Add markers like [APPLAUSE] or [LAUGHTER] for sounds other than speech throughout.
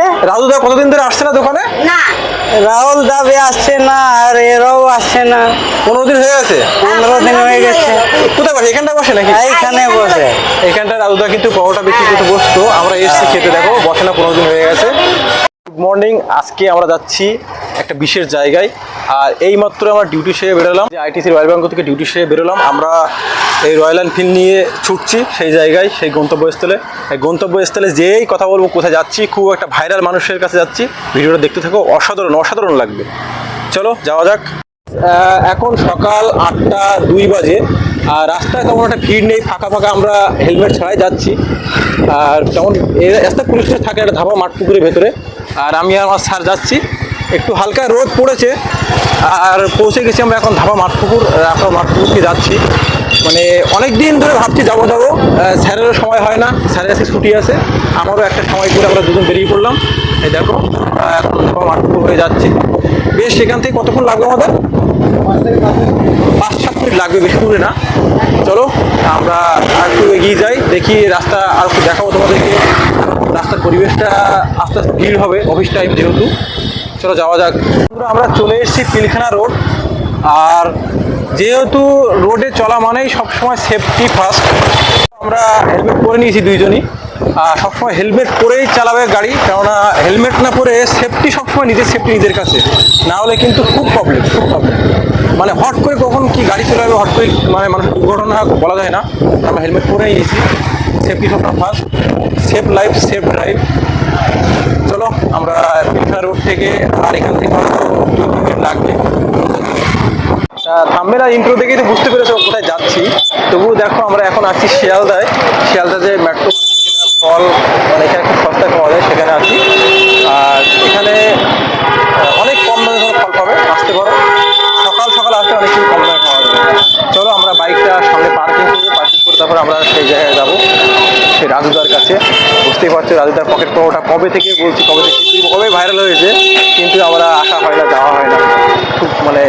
আসছে রাজুদা কতদিন ধরে আসছে না দোকানে? না। রাহুল দাবি আসছে না আর এরাও আসছে না। পনেরো দিন হয়ে গেছে? পনেরো দিন হয়ে গেছে। কোথায় বসে? এখানটা বসে নাকি? এইখানে বসে। এখানটা রাজুদা কিন্তু পরোটা বিক্রি করতে বসতো। আমরা এসছি খেতে দেখো বসে না পনেরো দিন হয়ে গেছে। মর্নিং আজকে আমরা যাচ্ছি একটা বিশেষ জায়গায়। আর এই মাত্র আমার ডিউটি সেরে বেরোলাম। যে আইটিসি রয়্যাল ব্যাঙ্ক থেকে ডিউটি সেরে বেরোলাম, আমরা এই রয়্যাল এনফিল্ড নিয়ে ছুটছি সেই জায়গায়, সেই গন্তব্যস্থলে। এই গন্তব্যস্থলে যেই কথা বলব, কোথায় যাচ্ছি, খুব একটা ভাইরাল মানুষের কাছে যাচ্ছি। ভিডিওটা দেখতে থাকো, অসাধারণ অসাধারণ লাগবে। চলো, যাওয়া যাক। এখন সকাল আটটা দুই বাজে। আর রাস্তায় তেমন একটা ভিড় নেই, ফাঁকা ফাঁকা আমরা হেলমেট ছাড়াই যাচ্ছি। আর তেমন এই রাস্তা পুলিশটা থাকে, একটা ধাবা মাঠ পুকুরের ভেতরে। আর আমি আমার স্যার যাচ্ছি। একটু হালকা রোদ পড়েছে, আর পৌঁছে গেছি আমরা এখন ধাবা মাঠ পুকুর এখন মাঠ পুকুরকে যাচ্ছি। মানে অনেক দিন ধরে ভাবছি যাব যাব। স্যারেরও সময় হয় না, স্যারের আজকে ছুটি আছে। আমারও একটা সময় করে আমরা দুজন বেরিয়ে পড়লাম। এই দেখো এখন ধাবা মাঠ পুকুর হয়ে যাচ্ছি। বেশ সেখান থেকে কতক্ষণ লাগবে আমাদের? পাঁচ সাত মিনিট লাগবে, বেশি দূরে না। চলো, আমরা আর একটু এগিয়ে যাই, দেখি রাস্তা আর একটু দেখাবো তোমাদেরকে। রাস্তার পরিবেশটা আস্তে আস্তে ভিড় হবে অফিস টাইম যেহেতু। চলো যাওয়া যাক। আমরা চলে এসেছি পিলখানা রোড। আর যেহেতু রোডে চলা মানেই সবসময় সেফটি ফার্স্ট আমরা হেলমেট পরে নিয়েছি দুইজনই। আর সবসময় হেলমেট পরেই চালাবে গাড়ি, কেননা হেলমেট না পরে সেফটি সবসময় নিজের সেফটি নিজের কাছে। না হলে কিন্তু খুব প্রবলেম খুব প্রবলেম মানে হট করে কখন কি গাড়ি চলাবে, হট করে মানে মানুষের দুর্ঘটনা বলা যায় না। আমরা হেলমেট পরেই নিয়েছি। সেফটি সবটা first safe life safe drive চলো, আমরা পিঠা রোড থেকে আর এখান থেকে লাগবে। আমরা ইন্ট্রো থেকে তো বুঝতে পেরেছ কোথায় যাচ্ছি। তবুও দেখো, আমরা এখন আছি শিয়ালদায়। শিয়ালদা যে মেট্রো ফল মানে এখানে সস্তায় পাওয়া যায়, সেখানে আছি। আর কাছে বুঝতেই পারছ, রাজুদার পকেট পরোটা কবে থেকে বলছি, কবে থেকে কবে ভাইরাল হয়েছে, কিন্তু আমরা আসা হয় না, যাওয়া হয় না। খুব মানে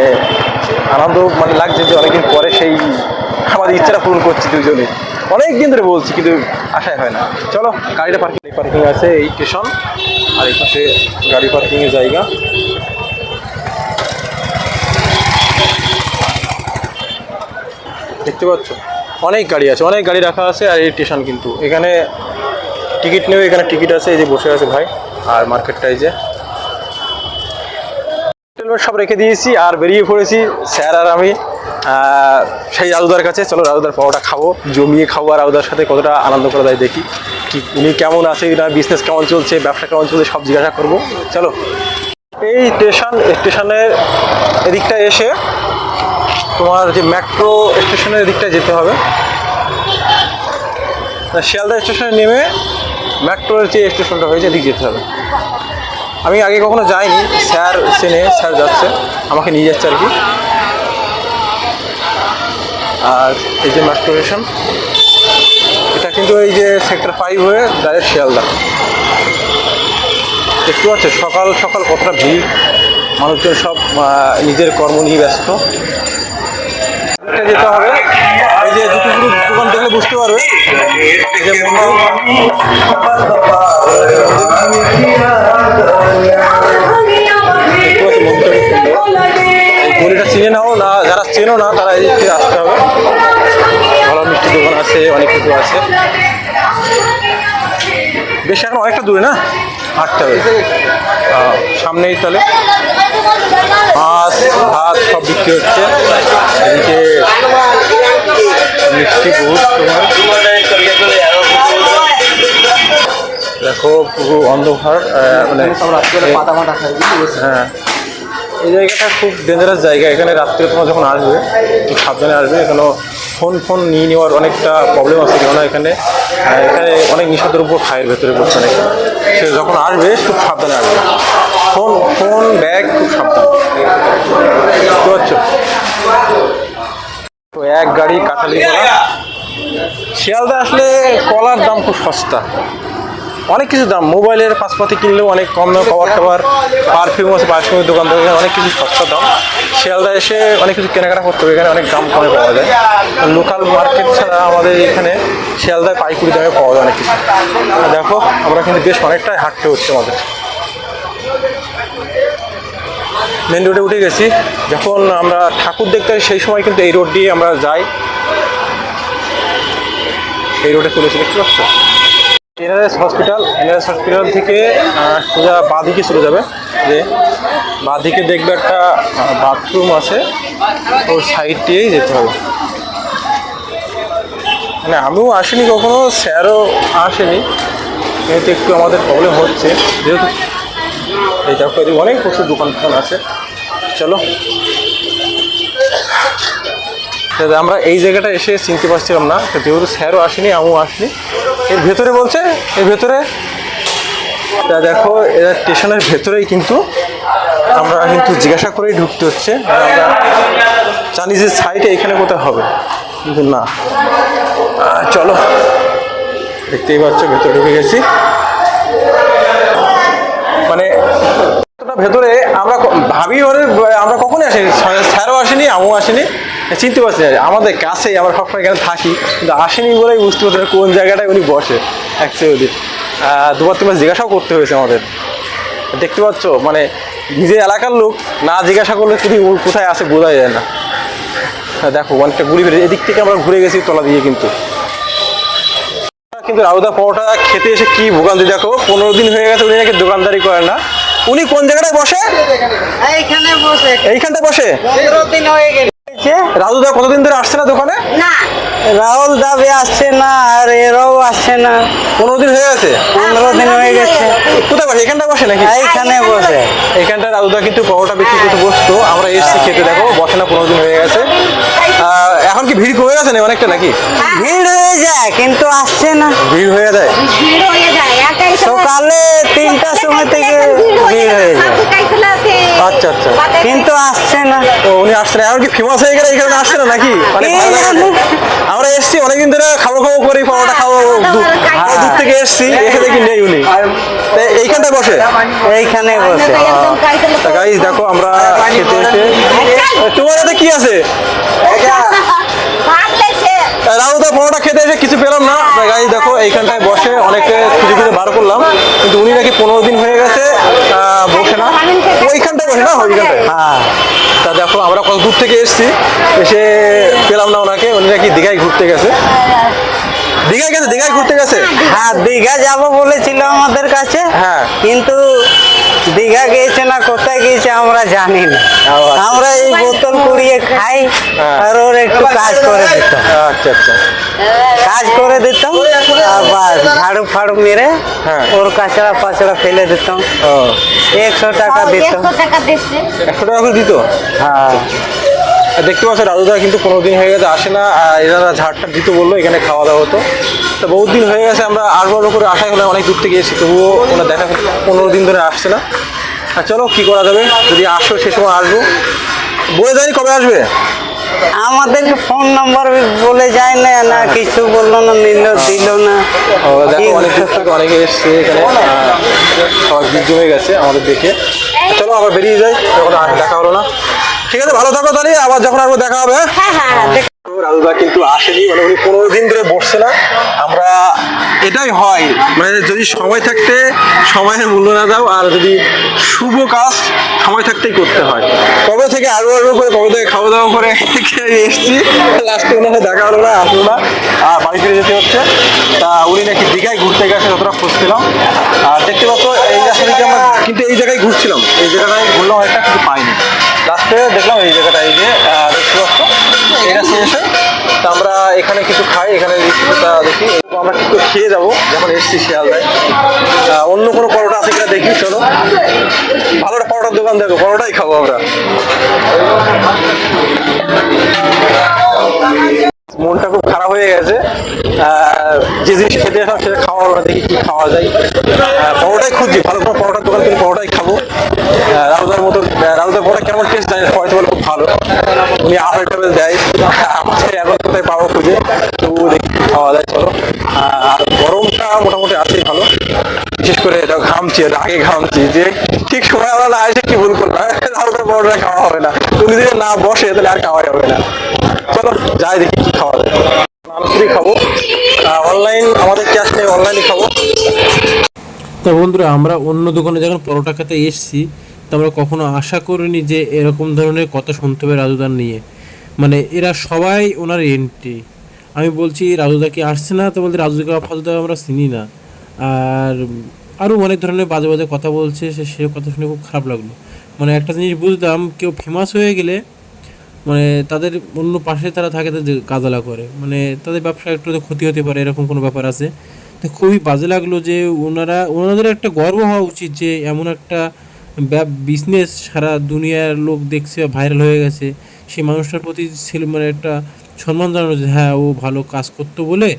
আনন্দ মানে লাগছে যে অনেকদিন পরে সেই আমাদের ইচ্ছাটা পূরণ করছি দুজনে। অনেক দিন ধরে বলছি, কিন্তু আশাই হয় না। চলো, গাড়িটা পার্কিং পার্কিং আছে এই স্টেশন আর এই পাশে গাড়ি পার্কিংয়ের জায়গা। দেখতে পাচ্ছ? অনেক গাড়ি আছে, অনেক গাড়ি রাখা আছে আর এই স্টেশন কিন্তু। এখানে টিকিট নেবে এখানে টিকিট আছে, এই যে বসে আছে ভাই, আর মার্কেটটা এই যে। সব রেখে দিয়েছি, আর বেরিয়ে পড়েছি, স্যার আর আমি সেই রাজুদার কাছে। চলো রাজুদার পরোটা খাব, জমিয়ে খাব, আর রাজুদার সাথে কতটা আনন্দ করে দেয় দেখি। কি, উনি কেমন আছে, না বিজনেস কেমন চলছে, ব্যবসা কেমন চলছে, সব জিজ্ঞাসা করব। চলো। এই স্টেশন স্টেশনের এদিকটা এসে তোমার যে মেট্রো স্টেশনের দিকটা যেতে হবে। শিয়ালদা স্টেশনে নেমে মেট্রোর যে স্টেশনটা হয়েছে, এদিক যেতে হবে। আমি আগে কখনো যাইনি, স্যার চেনে, স্যার যাচ্ছে, আমাকে নিয়ে যাচ্ছে আর কি। আর এই যে মেট্রো স্টেশন, এটা কিন্তু এই যে সেক্টর ফাইভ হয়ে ডাইরেক্ট শিয়ালদা। দেখতে পাচ্ছ, সকাল সকাল কতটা ভিড়, মানুষজন সব নিজের কর্ম নিয়ে ব্যস্ত। যেতে হবে যে দোকান দেখলে বুঝতে পারবে। যে গলিটা চিনে নাও না, যারা চেনো না, তারা এই দিক আসতে হবে। ভালো মিষ্টি দোকান আছে, অনেক কিছু আছে। বেশ এখন অনেকটা দূরে না? হাঁটতে হবে সামনেই তাহলে। মাছ, ভাত সব বিক্রি হচ্ছে। এদিকে মিষ্টি বহুত তোমার দেখো, পুরো অন্ধকার মানে হ্যাঁ। এই জায়গাটা খুব ডেঞ্জারাস জায়গা। এখানে রাত্রে তোমার যখন আসবে, একটু সাবধানে আসবে। এখানে ফোন ফোন নিয়ে নেওয়ার অনেকটা প্রবলেম আছে। কেননা এখানে এখানে অনেক নিষেধদ্রব্য খায়ের ভেতরে বসে অনেক। সে যখন আসবে, খুব সাবধানে আসবে। ফোন ফোন ব্যাগ খুব সাবধান। বুঝতে পারছ তো এক গাড়ি কাঁঠালি কলা শিয়ালদা আসলে কলার দাম খুব সস্তা। অনেক কিছু দাম। মোবাইলের পাশপাতি কিনলেও অনেক কম দাম খাবার টাবার পারফিউম আছে পারফিউমের দোকান থেকে অনেক কিছু সস্তা দাম। শিয়ালদা এসে অনেক কিছু কেনাকাটা করতে হবে, এখানে অনেক দাম কমে পাওয়া যায়। লোকাল মার্কেট ছাড়া আমাদের এখানে শিয়ালদায় পাইকুড়ি দামে পাওয়া যায় অনেক কিছু। দেখো, আমরা কিন্তু বেশ অনেকটাই হাঁটতে হচ্ছে আমাদের। মেন রোডে উঠে গেছি। যখন আমরা ঠাকুর দেখতে সেই সময় কিন্তু এই রোড দিয়ে আমরা যাই। এই রোডে চলেছি দেখতে পাচ্ছ? এনআরএস হসপিটাল এনআরএস হসপিটাল থেকে সোজা বাঁদিকে চলে যাবে। যে বাঁদিকে দেখবে একটা বাথরুম আছে। ওর সাইড দিয়েই যেতে হবে। মানে আমিও আসিনি কখনো, স্যারও আসেনি। কিন্তু একটু আমাদের প্রবলেম হচ্ছে, যেহেতু এই দেখো এদিকে অনেক প্রচুর দোকান টোকান আছে। চলো। আমরা এই জায়গাটা এসে চিনতে পারছিলাম না যেহেতু স্যারও আসেনি, আমিও আসিনি। এর ভেতরে বলছে, এর ভেতরে। তা দেখো, এরা স্টেশনের ভেতরেই কিন্তু আমরা কিন্তু জিজ্ঞাসা করেই ঢুকতে হচ্ছে। আমরা জানি যে সাইডে এখানে কোথায় হবে। কিন্তু না। চলো। দেখতেই পাচ্ছ, ভেতরে ঢুকে গেছি মানে এতটা ভেতরে আমরা ভাবি ওরে আমরা কখনই আসিনি। স্যারও আসেনি আমিও আসেনি। চিনতে পারছি না আমাদের কাছেই আমরা সবসময় এখানে থাকি কিন্তু আসেনি বলেই বুঝতে পারছি কোন জায়গাটায় উনি বসে অ্যাকচুয়ালি দুবার তিনবার জিজ্ঞাসাও করতে হয়েছে আমাদের। দেখতে পাচ্ছ মানে নিজের এলাকার লোক না জিজ্ঞাসা করলে তুমি কোথায় আসে বোঝা যায় না। হ্যাঁ, দেখো অনেকটা ঘুরে ফিরে এদিক থেকে আমরা ঘুরে গেছি তলা দিয়ে কিন্তু। কিন্তু রাউদা পরোটা খেতে এসে কি ভোগান্তি দেখো পনেরো দিন হয়ে গেছে উনি নাকি দোকানদারি করে না। উনি কোন জায়গাটায় বসে? এইখানে বসে। এইখানটায় বসে? দিন হয়ে গেছে রাজুদা কতদিন ধরে আসছে না দোকানে? না। রাহুল দাবি আসছে না আর এরাও আসছে না। পনেরো দিন হয়ে গেছে? পনেরো দিন হয়ে গেছে। কোথায় বসে? এখানটায় বসে নাকি? এইখানে বসে। এখানটায় রাজুদা কিন্তু পরোটা বিক্রি করতে বসতো। আমরা এসছি খেতে দেখো বসে না পনেরো দিন হয়ে গেছে। না অনেকটা নাকি? ভিড় হয়ে যায় কিন্তু আসছে না। ভিড় হয়ে যায়? ভিড় হয়ে যায় সকালে তিনটার সময় থেকে ভিড় হয়ে যায় আচ্ছা, আচ্ছা। কিন্তু আসছে না। ও উনি আসছে না এখন কি ফেমাস হয়ে গেলে এখানে আসছে না নাকি? মানে এই। আমরা এসছি অনেকদিন ধরে খাব খাব করি পরোটা খাব দূর হ্যাঁ। থেকে এসছি এসে দেখি নেই উনি। তো এইখানটায় বসে? এইখানে বসে গাইজ দেখো আমরা খেতে এসে তোমার কি আছে? লেগেছে। রাহুদা পরোটা খেতে এসে কিছু পেলাম না। গাইজ দেখো এইখানটায় বসে অনেকে খুঁজে খুঁজে বার করলাম। কিন্তু উনি নাকি পনেরো দিন হয়ে গেছে বসে না। ওইখানটায় বসে না? ওইখানটায়। হ্যাঁ। তা দেখো আমরা কত দূর থেকে এসেছি এসে পেলাম না ওনাকে। উনি নাকি দীঘায় ঘুরতে গেছে। দীঘায় গেছে? দীঘায় ঘুরতে গেছে? হ্যাঁ দীঘা যাব বলেছিল আমাদের কাছে। হ্যাঁ। কিন্তু দীঘা গিয়েছে না কোথায় গিয়েছে আমরা জানি না। আমরা এই বোতল কুড়িয়ে খাই। আর ওর একটু কাজ করে দিতাম। আচ্ছা আচ্ছা। কাজ করে দিতাম আর বাস ঝাড়ু ফাড়ু মেরে হ্যাঁ। ওর কাঁচড়া পাচড়া ফেলে দিতাম। ও। একশো টাকা দিতাম একশো টাকা দিত? হ্যাঁ। দেখতে পাচ্ছ রাজুদা কিন্তু কোনো দিন হয়ে গেছে আসে না। আর এনারা ঝাড়টা দিত বলল এখানে খাওয়া দাওয়া হতো। তো বহুত দিন হয়ে গেছে আমরা আসব করে আশাই হলে অনেক দূর থেকে এসেছি তবুও ওনার দেখা পনেরো দিন ধরে আসছে না। আর চলো কী করা যাবে? যদি আসো সে সময় আসব। বলে যায়নি কবে আসবে? আমাদেরকে ফোন নাম্বার বলে যায় না না কিছু বলল না নিল দিল না। দেখো অনেক দূর থেকে অনেকে এসছে এখানে। সবাই ভিড় জমে গেছে আমাদের দেখে। চলো আবার বেরিয়ে যাই যখন দেখা হলো না। ঠিক আছে ভালো থাকো তাহলে আবার যখন আসব দেখা হবে। হ্যাঁ? হ্যাঁ হ্যাঁ রাজুদা কিন্তু আসেনি মানে উনি পনেরো দিন ধরে বসছে না। আমরা এটাই হয় মানে যদি সময় থাকতে সময়ের মূল্য না দাও আর যদি শুভ কাজ সময় থাকতেই করতে হয়। কবে থেকে আরও আরও করে কবে থেকে খাওয়া দাওয়া করে এসছি লাস্টে ওনার দেখা হলো না আসলো না। আর বাড়ি ফিরে যেতে হচ্ছে। তা উনি নাকি দীঘায় ঘুরতে গেছে যতটা খোঁজ আর দেখতে পাচ্ছ এই রাস্তা থেকে আমরা কিন্তু এই জায়গায় ঘুরছিলাম। এই জায়গাটায় ঘুরলাম একটা কিন্তু পাইনি। লাস্টে দেখলাম এই জায়গাটা, এই যে দেখতে পাচ্ছ? রাস্তা এসে। তা আমরা এখানে কিছু খাই, এখানে কিছুটা দেখি। আমরা কিছু খেয়ে যাব, যখন এসছি শিয়ালদায়। অন্য কোনো পরোটা আছে কিনা দেখি, চলো। ভালো একটা পরোটার দোকান দেখো, পরোটাই খাব আমরা। মনটা খুব খারাপ হয়ে গেছে। যে জিনিস খেতে আসলাম সেটা খাওয়া দেখি কি খাওয়া যায়। পরোটাই খুঁজছি, ভালো কোনো পরোটার দোকান থেকে পরোটাই খাব আহ, রাউদার মতো আহ, রাউদার পরোটা কেমন টেস্ট জানি না, হয়তো বলে খুব ভালো উনি আড়াই টেবিল দেয় আমাদের এখন কোথায় পাবো খুঁজে? তবু দেখি, খাওয়া যায় চলো। আর গরমটা মোটামুটি আছেই ভালো। বিশেষ করে এটা ঘামছি আগে ঘামছি যে ঠিক সময় না এসে কি ভুল করলাম? রাউদার পরোটা খাওয়া হবে না। উনি যদি না বসে, তাহলে আর খাওয়া যাবে না। চলো, যাই দেখি কি খাওয়া যায়। মানুষই খাব। অনলাইন আমাদের ক্যাশ নেই অনলাইনে খাব। তো বন্ধুরা, আমরা অন্য দোকানে যখন পরোটা খেতে এসেছি তো আমরা কখনো আশা করিনি যে এরকম ধরনের কথা শুনতে হবে রাজুদার নিয়ে। মানে এরা সবাই ওনার এন্ট্রি আমি বলছি, রাজুদা কি আসছে না? তো বলতে রাজুদা ফাজুদা আমরা চিনি না। আর আরও অনেক ধরনের বাজে বাজে কথা বলছে, সে সে কথা শুনে খুব খারাপ লাগল। মানে একটা জিনিস বুঝলাম, কেউ ফেমাস হয়ে গেলে মানে তাদের অন্য পাশে তারা থাকে তাদের কাজলা করে। মানে তাদের ব্যবসা একটু ক্ষতি হতে পারে, এরকম কোনো ব্যাপার আছে। তো খুবই বাজে লাগল যে ওনারা, ওনাদের একটা গর্ব হওয়া উচিত যে এমন একটা বিজনেস সারা দুনিয়ার লোক দেখছে ভাইরাল হয়ে গেছে, সেই মানুষটার প্রতি ছিল মানে একটা সম্মান জানানো যে হ্যাঁ ও ভালো কাজ করতো বলে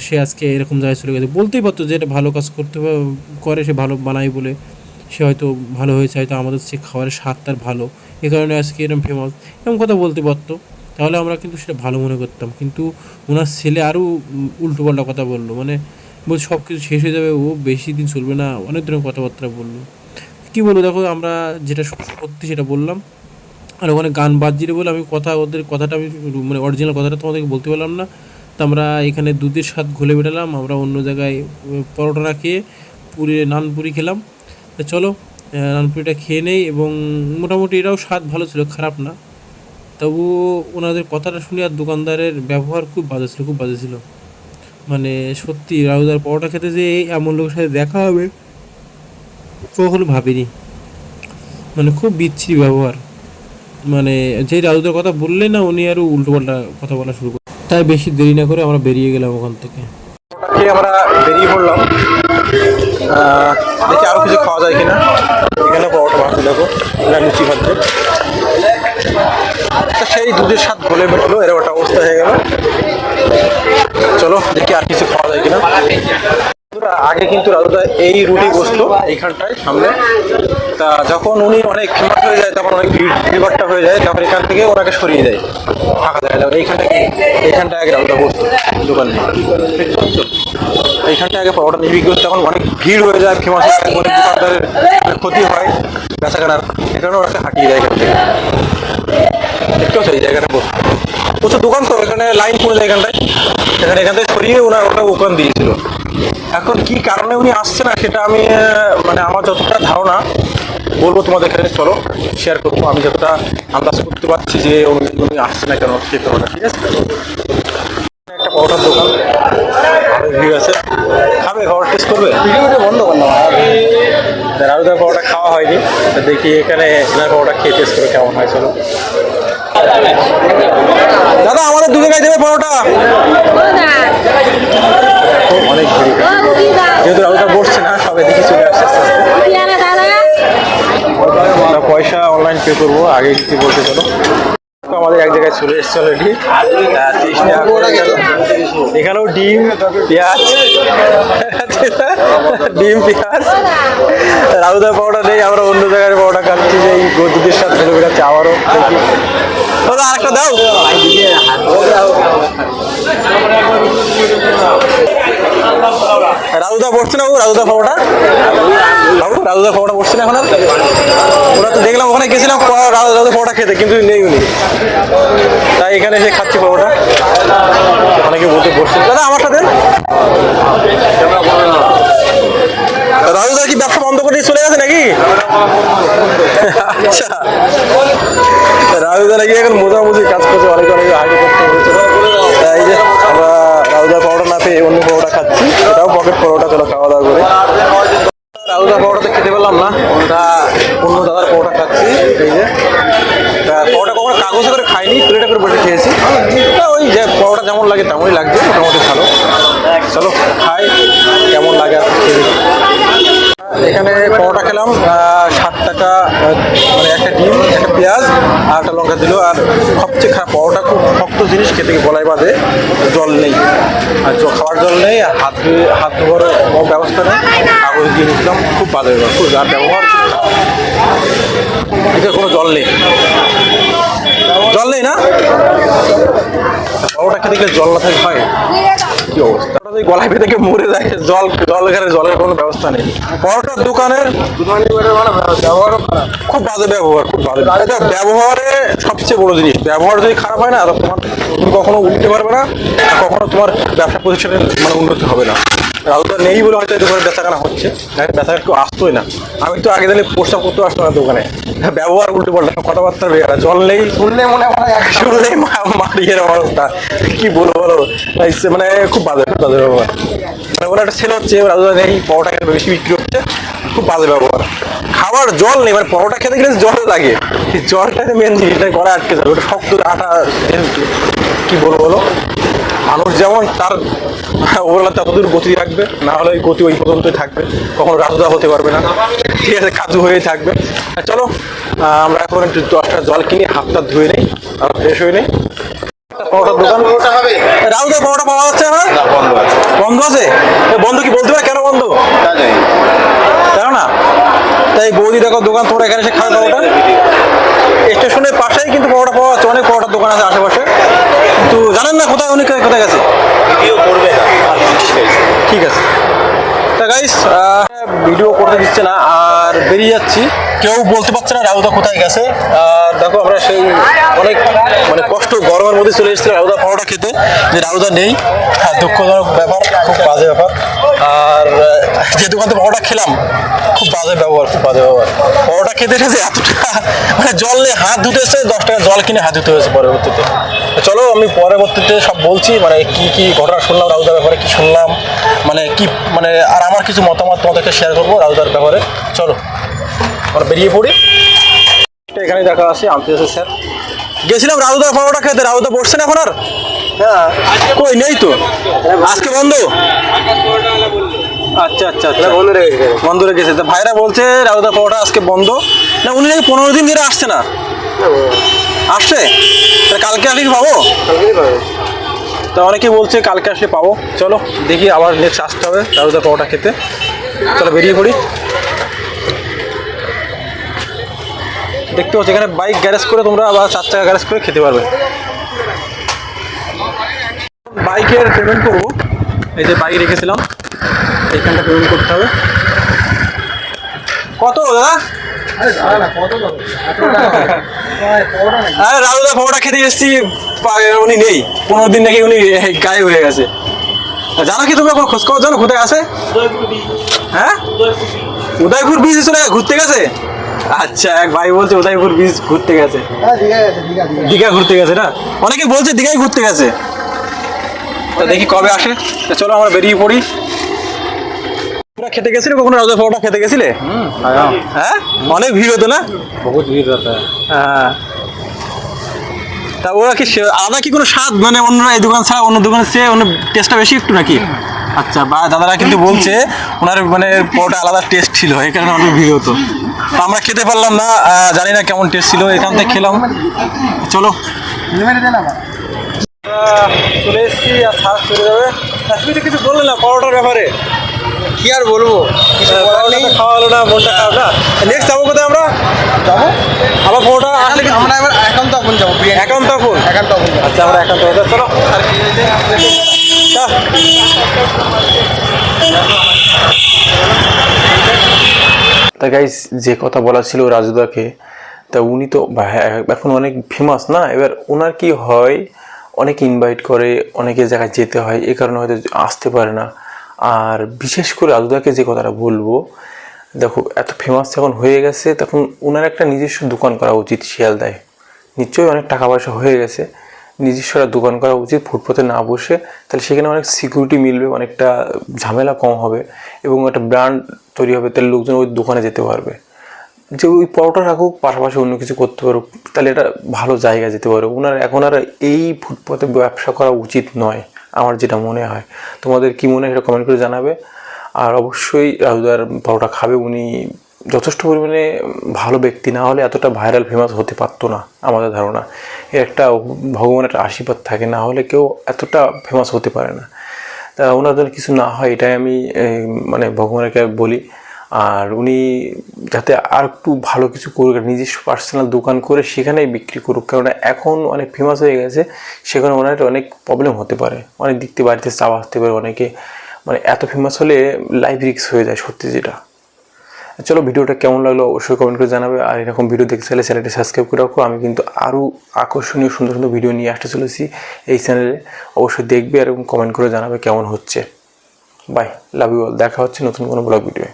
সে আজকে এরকম জায়গায় চলে গেছে। বলতেই পারতো যে, এটা ভালো কাজ করতে করে, সে ভালো বানায় বলে। সে হয়তো ভালো হয়েছে, হয়তো আমাদের সে খাবারের স্বাদ তার ভালো। এ কারণে আজকে এরকম ফেমাস এরকম কথা বলতে পারতো। তাহলে আমরা কিন্তু সেটা ভালো মনে করতাম। কিন্তু ওনার ছেলে আরও উল্টো পাল্টা কথা বলল। মানে বল সব কিছু শেষ হয়ে যাবে, ও বেশি দিন চলবে না। অনেক ধরনের কথাবার্তা বলল। কী বলব? দেখো, আমরা যেটা সত্যি সেটা বললাম। আর ওখানে গান বাজছিল বলে আমি কথা, ওদের কথাটা আমি মানে অরিজিনাল কথাটা তোমাদেরকে বলতে পারলাম না। তো আমরা এখানে দুধের স্বাদ ঘুলে বেড়ালাম, আমরা অন্য জায়গায় পরোটা না খেয়ে পুরি নানপুরি খেলাম। তো চলো নানপুরিটা খেয়ে নেই এবং মোটামুটি এটাও স্বাদ ভালো ছিল, খারাপ না। তবু ওনাদের কথাটা শুনে আর দোকানদারের ব্যবহার খুব বাজে ছিল, খুব বাজে ছিল। মানে সত্যি, রাহুদার পরোটা খেতে যে এমন লোকের সাথে দেখা হবে। কখনো ভাবিনি মানে খুব বিচ্ছিরি ব্যবহার। মানে যে রাজুদের কথা বললে না, উনি আরও উল্টো পাল্টা কথা বলা শুরু করে তাই বেশি দেরি না করে আমরা বেরিয়ে গেলাম ওখান থেকে। আমরা বেরিয়ে পড়লাম। দেখি আরও কিছু খাওয়া যায় কিনা। এখানে পরোটা ভাজতে দেখো লুচি ভাজছে তো সেই দুধের স্বাদ গলে বেরোলো এরকম একটা অবস্থা হয়ে গেল। চলো, দেখি আর কিছু খাওয়া যায় কিনা। আগে কিন্তু রাজুদা এই রুটি বসতো এইখানটায় সামনে। তা যখন উনি অনেক ফেমাস হয়ে যায়, তখন অনেক ভিড় হয়ে যায় তখন এখান থেকে ওনাকে সরিয়ে দেয়। ফাঁকা যায় এইখানটা এইখানটায় আগে রাজুদা বসতো দোকান। নিয়ে এইখানটায় আগে পরোটা নিয়ে বিক্রি তখন অনেক ভিড় হয়ে যায়, ফেমাস হয়ে যায় অনেক দোকানদারের ক্ষতি হয় বেচা কেনার কারণে ওনাকে হাঁটিয়ে দেয় এখান থেকে। দেখতে পাচ্ছ, এই জায়গাটা বসতো। প্রচুর দোকান তো, এখানে লাইন পড়ে যায় এখানটায়। এখানে এখান থেকে সরিয়ে ওনার ওটা ওখান দিয়েছিল। এখন কি কারণে উনি আসছে না সেটা আমি মানে আমার যতটা ধারণা বলব তোমাদের এখানে চলো শেয়ার করব। আমি যতটা আন্দাজ করতে পারছি যে উনি উনি আসছে না কেন সে কারণে ঠিক আছে? একটা পরোটার দোকান ভিড় আছে। খাবে খাবার টেস্ট করবে? ভিডিওটা বন্ধ করলাম রাজুদার পরোটা খাওয়া হয়নি দেখি এখানে এনার পরোটা খেয়ে টেস্ট করে কেমন হয় চলো। দাদা আমাদের দুটো গাই দেবে পরোটা। অনেক যেহেতু রাজুদা বসছে না সবাই দেখে চলে আসছে। পয়সা অনলাইন পে করব আগে কিছু বলতে চলো আমাদের এক জায়গায় চলে এসছে অলরেডি এখানেও ডিম, পেঁয়াজ ডিম, পেঁয়াজ। রাউদার পাউডার নেই, আমরা অন্য জায়গায় পাউডার খাচ্ছি যে এই গদিদের সাথে ঘুরে বেড়াচ্ছে আবারও। দেখি আরেকটা দাও। রাজুদা পড়ছে না ও রাজুদা পাউডার বাবু রাজুদা পাউডার পড়ছে না এখন আর? ওরা তো দেখলাম ওখানে গেছিলাম প- রা- রাজুদা খেতে, কিন্তু নেই উনি। তাই এখানে এসে খাচ্ছি পাউডার অনেকে বলতে বসছে। দাদা, আমারটা দেন। রাজুদার কি ব্যবসা বন্ধ করে চলে গেছে নাকি? আচ্ছা। রাজুদা নাকি এখন মোজামুজি কাজ করছে, অনেক অনেক আগে। পেলাম না তা অন্য দাদার পরোটা খাচ্ছি, এই যে। পরোটা কখনো কাগজে করে খাইনি, প্লেটে করে বসে খেয়েছি। ওই যে পরোটা যেমন লাগে তেমনই লাগছে, মোটামুটি ভালো। চলো, খাই, কেমন লাগে আর এখানে পরোটা খেলাম ষাট টাকা মানে একটা ডিম, একটা পেঁয়াজ, আর একটা লঙ্কা দিল, আর সবচেয়ে খারাপ, পরোটা খুব শক্ত থেকে গলায় বাঁধে জল নেই। আর খাওয়ার জল নেই, আর হাত ধুয়ে হাত ধোয়ার ব্যবস্থা নেই। কাগজ দিয়ে নিয়েছিলাম খুব বাজে ব্যবহার খুব আর ব্যবহার এটা কোনো জল নেই। জল নেই না? পরোটা খেতে গেলে জল না থাকে, হয়। কি অবস্থা? ওটা যদি গলায় কেউ মরে যায়, জল জল এখানে, জলের কোনো ব্যবস্থা নেই। পরোটার দোকানের খুব বাজে ব্যবহার, খুব বাজে। এটা ব্যবহারে সবচেয়ে বড় জিনিস। ব্যবহার যদি খারাপ হয় না তোমার তুমি কখনো উঠতে পারবে না কখনো তোমার ব্যবসা প্রতিষ্ঠানের মানে উন্নতি হবে না। রাহুলদা নেই বলে হয়তো দোকানে বেচাকেনা হচ্ছে। বেচাকেনা কেউ আসতোই না। আমি তো আগে দিনে প্রস্তাব করতে আসতো না দোকানে। ব্যবহার উল্টো পাল্টা কথাবার্তা বের জল নেই। শুনলে মনে হয় [LAUGHS] শুনলেই মা- মারিয়ে অবস্থা। কি বলব বলো? মানে খুব বাজে বাজে ব্যবহার। মানে ওরা একটা ছেলে হচ্ছে রাজুদা নেই পরোটা খেতে বেশি বিক্রি হচ্ছে খুব বাজে ব্যবহার। খাবার জল নেই মানে পরোটা খেতে গেলে জল লাগে। এই জলটাই মেন জিনিসটা গলা আটকে যাবে ওটা শক্ত আটা কি বলব বলো? মানুষ যেমন তার ওরা ততদূর গতি রাখবে না হলে ওই গতি ওই পর্যন্তই থাকবে কখনো রাজুদা হতে পারবে না। ঠিক আছে কাজু হয়ে থাকবে। চলো আমরা এখন একটু দশটা জল কিনি হাতটা ধুয়ে নেই আর ফ্রেশ হয়ে নেই। পরোটার দোকান? রাজুদা পরোটা পাওয়া যাচ্ছে না? বন্ধ আছে। বন্ধ আছে? বন্ধ কি? বলতে পারে কেন বন্ধ? জানি না। তাই বৌদি দেখো দোকান তোমরা এখানে এসে খাও পরোটা। স্টেশনের পাশেই কিন্তু পরোটা পাওয়া যাচ্ছে অনেক পরোটার দোকান আছে আশেপাশে। কিন্তু জানেন না কোথায় উনি কোথায় গেছে? ঠিক আছে। তা গাইস ভিডিও করতে দিচ্ছে না আর বেরিয়ে যাচ্ছি। কেউ বলতে পারছে না রাউদা কোথায় গেছে। আর দেখো আমরা সেই অনেক মানে কষ্ট গরমের মধ্যে চলে এসেছি রাউদা পরোটা খেতে যে রাউদা নেই। আর দুঃখজনক ব্যাপার খুব বাজে ব্যাপার। আর যে দোকান থেকে পরোটা খেলাম খুব বাজে ব্যবহার খুব বাজে ব্যবহার। পরোটা খেতে এসেছে এতটা মানে জল নিয়ে হাত ধুতে এসেছে দশ টাকা জল কিনে হাত ধুতে হয়েছে পরবর্তীতে। চলো আমি পরবর্তীতে সব বলছি মানে কি কি ঘটনা শুনলাম রাউদার ব্যাপারে কি শুনলাম মানে কি মানে আর আমার কিছু মতামত তোমাদেরকে শেয়ার করব রাউদার ব্যাপারে। চলো আমরা বেরিয়ে পড়ি। এখানে দেখা আছে আনতে স্যার গেছিলাম রাউদার পরোটা খেতে রাউদা বসছেন এখন আর? কই নেই তো? আজকে বন্ধ? আচ্ছা আচ্ছা আচ্ছা। বন্ধ রেখেছে বন্ধ রেখেছে তা ভাইরা বলছে রাউদা পরোটা আজকে বন্ধ। না উনি নাকি পনেরো দিন ধরে আসছে না। আসছে? কালকে আসলে পাবো? তা অনেকে বলছে কালকে আসলে পাবো। চলো দেখি আবার নেক্সট আসতে হবে রাউদা পরোটা খেতে। চলো বেরিয়ে পড়ি। দেখতে পাচ্ছ এখানে বাইক গ্যারেজ করে তোমরা আবার চার চাকা গ্যারেজ করে খেতে পারবে। বাইকের পেমেন্ট করব। এই যে বাইক রেখেছিলাম। এইখানটা পেমেন্ট করতে হবে। কত দাদা? আরে রাজুদা [LAUGHS] পরোটা খেতে এসেছি। উনি নেই। পনেরো দিন নাকি উনি গায়ে হয়ে গেছে। জানো কি তুমি এখন খোঁজ খবর জানো? কোথায় আছে? হ্যাঁ? উদয়পুর বীজ চলে ঘুরতে গেছে? আচ্ছা এক ভাই বলছে উদয়পুর বীজ ঘুরতে গেছে। দীঘা ঘুরতে গেছে না? অনেকে বলছে দীঘায় ঘুরতে গেছে। তা দেখি কবে আসে। তা চলো আমরা বেরিয়ে পড়ি। পরোটা খেতে গেছিলে কখনো? রাজা পরোটা খেতে গেছিলে? হ্যাঁ? অনেক ভিড় হতো না? বহুত ভিড় হতো। হ্যাঁ। তা ওরা কি আলাদা কি কোনো স্বাদ? মানে অন্য এই দোকান ছাড়া অন্য দোকানের চেয়ে অন্য টেস্টটা বেশি একটু নাকি? আচ্ছা বা দাদারা কিন্তু বলছে ওনার মানে পরোটা আলাদা টেস্ট ছিল এই কারণে অনেক ভিড় হতো। আমরা খেতে পারলাম না জানি না কেমন টেস্ট ছিল এখান থেকে খেলাম। চলো। চলে এসেছি আর সাজ চলে যাবে। তুমি তো কিছু বললে না পরোটার ব্যাপারে? কি আর বলব? তো খাওয়া হলো না মনটা খারাপ না? নেক্সট যাব কোথায় আমরা? যাব? আবার পরোটা আসলে কি আমরা এবার একান্ত আপন যাব একান্ত আপন একান্ত আপন আচ্ছা আমরা একান্ত চলো। তা। গাইস যে কথা বলা ছিল রাজুদাকে তা উনি তো ভা- এখন অনেক ফেমাস না? এবার ওনার কি হয়? অনেকে ইনভাইট করে অনেকে জায়গায় যেতে হয় এ কারণে হয়তো আসতে পারে না। আর বিশেষ করে রাজুদাকে যে কথাটা বলব, দেখো, এত ফেমাস যখন হয়ে গেছে, তখন ওনার একটা নিজস্ব দোকান করা উচিত শিয়ালদায়। নিশ্চয়ই অনেক টাকা পয়সা হয়ে গেছে, নিজস্ব একটা দোকান করা উচিত, ফুটপাতে না বসে, তাহলে সেখানে অনেক সিকিউরিটি মিলবে, অনেকটা ঝামেলা কম হবে এবং একটা ব্র্যান্ড তৈরি হবে, তাহলে লোকজন ওই দোকানে যেতে পারবে। যে ওই পরোটা রাখুক, পাশাপাশি অন্য কিছু করতে পারুক, তাহলে এটা ভালো জায়গা যেতে পারে ওনার এখন আর এই ফুটপাতে ব্যবসা করা উচিত নয়। আমার যেটা মনে হয়। তোমাদের কি মনে হয় সেটা কমেন্ট করে জানাবে। আর অবশ্যই রাজুদার পরোটা খাবে উনি। যথেষ্ট পরিমাণে ভালো ব্যক্তি, না হলে এতটা ভাইরাল ফেমাস হতে পারতো না আমাদের ধারণা। এর একটা ভগবানের একটা আশীর্বাদ থাকে, না হলে কেউ এতটা ফেমাস হতে পারে না। তা ওনাদের কিছু না হয়, এটাই আমি মানে ভগবানকে বলি। আর উনি যাতে আর একটু ভালো কিছু করুক নিজস্ব পার্সোনাল দোকান করে সেখানেই বিক্রি করুক। কারণ এখন অনেক ফেমাস হয়ে গেছে, সেখানে ওনার অনেক প্রবলেম হতে পারে। অনেক দিক থেকে বাড়িতে চাপ আসতে পারে অনেকে। মানে এত ফেমাস হলে লাইফ রিক্স হয়ে যায় সত্যি যেটা। চলো ভিডিওটা কেমন লাগল অবশ্যই কমেন্ট করে জানাবে। আর এরকম ভিডিও দেখতে চাইলে চ্যানেলটি সাবস্ক্রাইব করে রাখো। আমি কিন্তু আরও আকর্ষণীয় সুন্দর সুন্দর ভিডিও নিয়ে আসতে চলেছি এই চ্যানেলে অবশ্যই দেখবে আর কমেন্ট করে জানাবে কেমন হচ্ছে। বাই লাভ ইউ অল দেখা হচ্ছে নতুন কোনো ব্লগ ভিডিও